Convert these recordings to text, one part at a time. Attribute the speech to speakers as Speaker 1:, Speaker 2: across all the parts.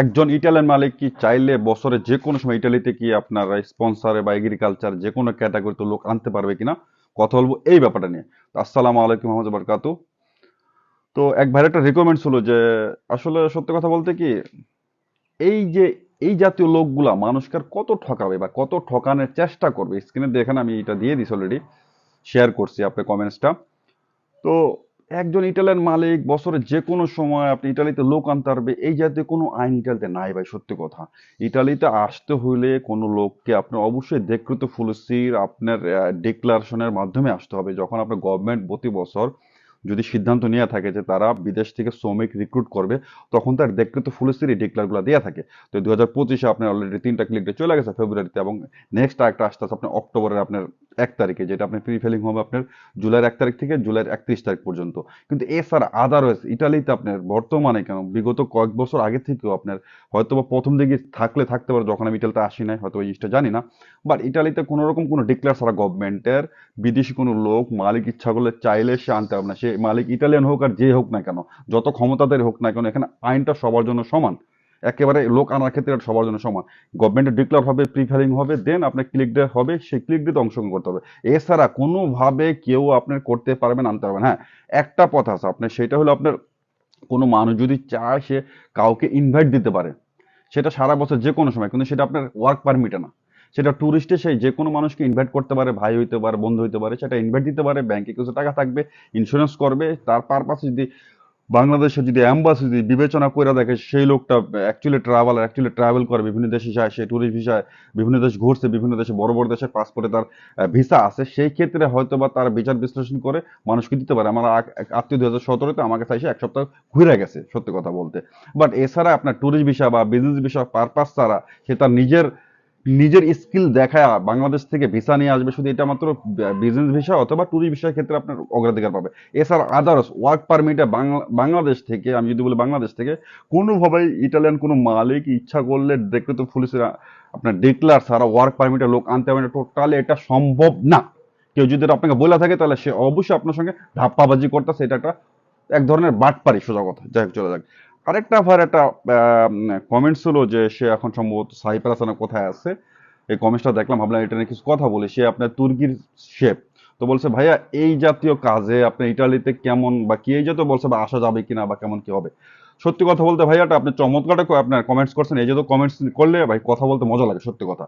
Speaker 1: একজন ইটালিয়ান মালিক কি চাইলে বছরে যে কোনো সময় ইটালিতে কি আপনার স্পন্সারে বা এগ্রিকালচার যে কোনো ক্যাটাগরিতে লোক আনতে পারবে কিনা কথা বলব এই ব্যাপারটা নিয়ে। তো আসসালামু আলাইকুম রহমত বারকাতু। তো এক ভাইয়ের একটা রিকমেন্ড ছিল যে আসলে সত্যি কথা বলতে কি, এই যে এই জাতীয় লোকগুলা মানুষকে কত ঠকাবে বা কত ঠকানোর চেষ্টা করবে? স্ক্রিনে দেখেন আমি এটা দিয়ে দিছি অলরেডি শেয়ার করছি আপনার কমেন্টসটা তো একজন ইটালিয়ান মালিক, বছরে যে কোনো সময় আপনি ইটালিতে লোক আনতে পারবে, এই জাতীয় কোনো আইন ইটালিতে নাই ভাই, সত্যি কথা। ইটালিতে আসতে হইলে কোনো লোককে আপনার অবশ্যই দেখকৃত ফুলসির আপনার ডিক্লারেশনের মাধ্যমে আসতে হবে। যখন আপনার গভর্নমেন্ট প্রতি বছর যদি সিদ্ধান্ত নেওয়া থাকে যে তারা বিদেশ থেকে শ্রমিক রিক্রুট করবে, তখন তার দেখৃত ফুলসির এই ডিক্লারগুলো দেওয়া থাকে। তো দু হাজার পঁচিশে আপনার অলরেডি তিনটা ক্লিক চলে গেছে ফেব্রুয়ারিতে এবং নেক্সট একটা আসতে আপনার অক্টোবরের আপনার এক তারিখে, যেটা আপনার প্রি ফিলিং হবে আপনার জুলাইয়ের এক তারিখ থেকে জুলাইয়ের একত্রিশ তারিখ পর্যন্ত। কিন্তু এছাড়া আদারওয়াইজ ইটালিতে আপনার বর্তমানে কেন বিগত কয়েক বছর আগে থেকেও আপনার হয়তো বা প্রথম দিকে থাকলে থাকতে পারে, যখন আমি ইটালিতে আসি নাই হয়তো এই জিনিসটা জানি না। বাট ইটালিতে কোনো রকম কোনো ডিক্লেয়ার ছাড়া গভর্নমেন্টের বিদেশি কোনো লোক মালিক ইচ্ছা করলে চাইলে সে আনতে হবে না। সে মালিক ইটালিয়ান হোক আর যে হোক না কেন, যত ক্ষমতাদের হোক না কেন, এখানে আইনটা সবার জন্য সমান। একেবারে লোক আনার ক্ষেত্রে এটা সবার জন্য সমান। গভর্নমেন্টের ডিক্লেয়ার হবে প্রিফারিং হবে দেন আপনার ক্লিক ডে হবে, সেই ক্লিক ডেতে অংশগ্রহণ করতে হবে। এছাড়া কোনোভাবে কেউ আপনার করতে পারবেন আনতে পারবেন হ্যাঁ একটা পথ আছে আপনার, সেটা হলো আপনার কোনো মানুষ যদি চায় সে কাউকে ইনভাইট দিতে পারে, সেটা সারা বছর যে কোনো সময়, কিন্তু সেটা আপনার ওয়ার্ক পারমিটে না। সেটা ট্যুরিস্টে সেই যে কোনো মানুষকে ইনভাইট করতে পারে, ভাই হইতে পারে, বন্ধু হইতে পারে, সেটা ইনভাইট দিতে পারে ব্যাংকে কিছু টাকা থাকবে ইন্স্যুরেন্স করবে, তার পারপাসে যদি বাংলাদেশে যদি অ্যাম্বাসি যদি বিবেচনা করে দেখে, সেই লোকটা অ্যাকচুয়ালি ট্রাভেল অ্যাকচুয়ালি ট্রাভেল করে বিভিন্ন দেশে যায় সে ট্যুরিস্ট ভিসায় বিভিন্ন দেশ ঘুরছে, বিভিন্ন দেশে বড় বড় দেশের পাসপোর্টে তার ভিসা আছে, সেই ক্ষেত্রে হয়তো বা তার বিচার বিশ্লেষণ করে মানুষকে দিতে পারে। আমার আত্মীয় দু হাজার সতেরোতে আমাকে চাইছে এক সপ্তাহ ঘুরে গেছে, সত্যি কথা বলতে। বাট এছাড়া আপনার ট্যুরিস্ট ভিসা বা বিজনেস ভিসা পারপাস ছাড়া সে তার নিজের নিজের স্কিল দেখায় বাংলাদেশ থেকে ভিসা নিয়ে আসবে, শুধু এটা মাত্র বিজনেস ভিসা অথবা ট্যুরিস্ট ভিসার ক্ষেত্রে আপনার অগ্রাধিকার পাবে। এছাড়া আদার্স ওয়ার্ক পারমিটে বাংলাদেশ থেকে, আমি যদি বলি বাংলাদেশ থেকে, কোনোভাবেই ইটালিয়ান কোনো মালিক ইচ্ছা করলে দেখতে তো পুলিশের, আপনার ডিক্লার ছাড়া ওয়ার্ক পারমিটের লোক আনতে পারবে টোটালি এটা সম্ভব না। কেউ যদি আপনাকে বলে থাকে, তাহলে সে অবশ্যই আপনার সঙ্গে ধাপ্পাবাজি করতেছে। এটা একটা এক ধরনের বাটপারি, সোজা কথা। যাই হোক, চলে যাক। আরেকটা ভার একটা কমেন্টস হলো যে সে এখন সম্ভবত সাইপ্রাস না কোথায় আছে। এই কমেন্টসটা দেখলাম, ভাবলাম এটা নিয়ে কিছু কথা বলি। সে আপনার তুর্কির শেপ তো বলছে, ভাইয়া, এই জাতীয় কাজে আপনি ইটালিতে কেমন বা কি এই জাতীয় বলছে বা আসা যাবে কিনা বা কেমন কি হবে? সত্যি কথা বলতে ভাইয়াটা, আপনি চমৎকারটা আপনার কমেন্টস করছেন। এই যে তো কমেন্টস করলে ভাই কথা বলতে মজা লাগে, সত্যি কথা।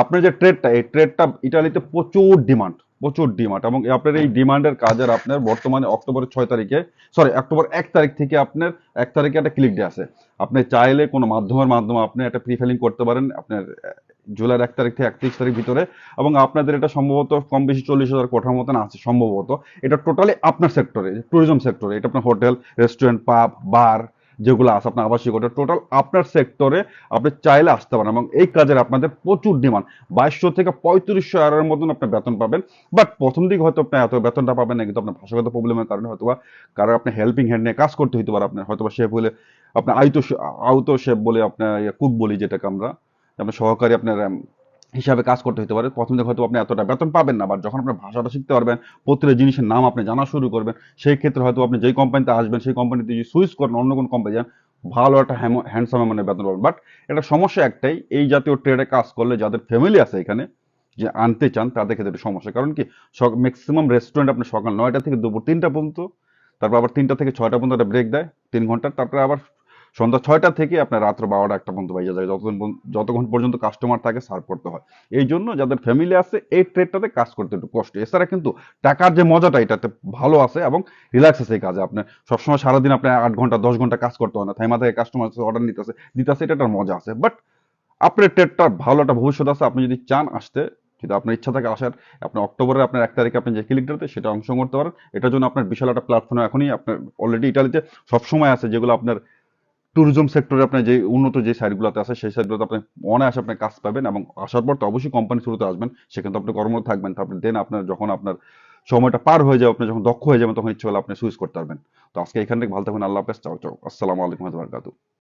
Speaker 1: আপনার যে ট্রেডটা এই ট্রেডটা ইটালিতে প্রচুর ডিমান্ড প্রচুর ডিমান্ড এবং আপনার এই ডিমান্ডের কাজের আপনার বর্তমানে অক্টোবরের ছয় তারিখে সরি অক্টোবর এক তারিখ থেকে আপনার এক তারিখে একটা ক্লিক ডে আছে। আপনি চাইলে কোনো মাধ্যমের মাধ্যমে আপনি একটা প্রি প্রিফিলিং করতে পারেন, আপনার জুলাইয়ের এক তারিখ থেকে একত্রিশ তারিখ ভিতরে এবং আপনাদের এটা সম্ভবত কম বেশি চল্লিশ হাজার কোঠার মতন আছে সম্ভবত। এটা টোটালি আপনার সেক্টরে ট্যুরিজম সেক্টরে এটা আপনার হোটেল রেস্টুরেন্ট পাব বার যেগুলো আছে আপনার আবাসিক হোটেল টোটাল আপনার সেক্টরে আপনি চাইলে আসতে পারেন এবং এই কাজের আপনাদের প্রচুর ডিমান্ড বাইশশো থেকে পঁয়ত্রিশশো এর মতন আপনি বেতন পাবেন। বাট প্রথম দিকে হয়তো আপনি এত বেতনটা পাবেন না, কিন্তু আপনার ভাষাগত প্রবলেমের কারণে হয়তো বা কারও আপনি হেল্পিং হ্যান্ড নিয়ে কাজ করতে হইতে পারে। আপনার হয়তো বা শেফ হলে আপনার আইতো আউতো শেফ বলে, আপনার কুক বলি যেটাকে আমরা আপনার সহকারী আপনার হিসাবে কাজ করতে হতে পারে। প্রথম দিকে হয়তো আপনি এতটা বেতন পাবেন না বা যখন আপনার ভাষাটা শিখতে পারবেন, প্রত্যেকটা জিনিসের নাম আপনি জানা শুরু করবেন, সেই ক্ষেত্রে হয়তো আপনি যেই কোম্পানিতে আসবেন, সেই কোম্পানিতে যদি সুইচ করেন, অন্য কোনো কোম্পানি যান, ভালো একটা হ্যান্ডসাম মানে বেতন পাবেন। বাট এটা সমস্যা একটাই, এই জাতীয় ট্রেডে কাজ করলে যাদের ফ্যামিলি আছে এখানে, যে আনতে চান, তাদের ক্ষেত্রে একটু সমস্যা। কারণ কি ম্যাক্সিমাম রেস্টুরেন্ট আপনি সকাল নয়টা থেকে দুপুর তিনটা পর্যন্ত, তারপর আবার তিনটা থেকে ছয়টা পর্যন্ত একটা ব্রেক দেয়, তিন ঘণ্টার তারপরে আবার সন্ধ্যা ছয়টা থেকে আপনার রাত্র বারোটা একটা পর্যন্ত বাইজা যায়। যতক্ষণ যতক্ষণ পর্যন্ত কাস্টমার থাকে সার্ভ করতে হয়। এই জন্য যাদের ফ্যামিলি আছে, এই ট্রেডটাতে কাজ করতে একটু কষ্ট। এছাড়া কিন্তু টাকার যে মজাটা, এটাতে ভালো আছে এবং রিল্যাক্স আছে এই কাজে। আপনার সবসময় সারাদিন আপনি আট ঘণ্টা, দশ ঘণ্টা কাজ করতে হয় না। থাইমা থেকে কাস্টমার অর্ডার নিতেছে, দিতেছে, এটা একটা মজা আছে। বাট আপনার ট্রেডটা ভালো একটা ভবিষ্যৎ আছে। আপনি যদি চান আসতে, যদি আপনার ইচ্ছা থাকে আসার, আপনি অক্টোবরের আপনার এক তারিখে আপনি যে ক্লিকটাতে সেটা অংশগ্রহণ করতে পারেন। এটার জন্য আপনার বিশাল একটা প্ল্যাটফর্ম এখনই আপনার অলরেডি ইটালিতে সবসময় আছে যেগুলো আপনার ট্যুরিজম সেক্টরে আপনি যে উন্নত যে সাইটগুলোতে আছে, সেই সাইটগুলোতে আপনি অনায়াসে আপনি কাজ পাবেন এবং আসার পর তো অবশ্যই কোম্পানি শুরুতে আসবেন। সেখানে তো আপনি কর্মরত থাকবেন। তারপরে দেন আপনার যখন আপনার সময়টা পার হয়ে যাবে, আপনি যখন দক্ষ হয়ে যাবেন, তখন ইচ্ছে হলে আপনি সুইচ করতে পারবেন। তো আজকে এখান থেকে ভালো থাকবেন আল্লাহ হাফেজ। আসসালামু আলাইকুম রহমতুল্লাহ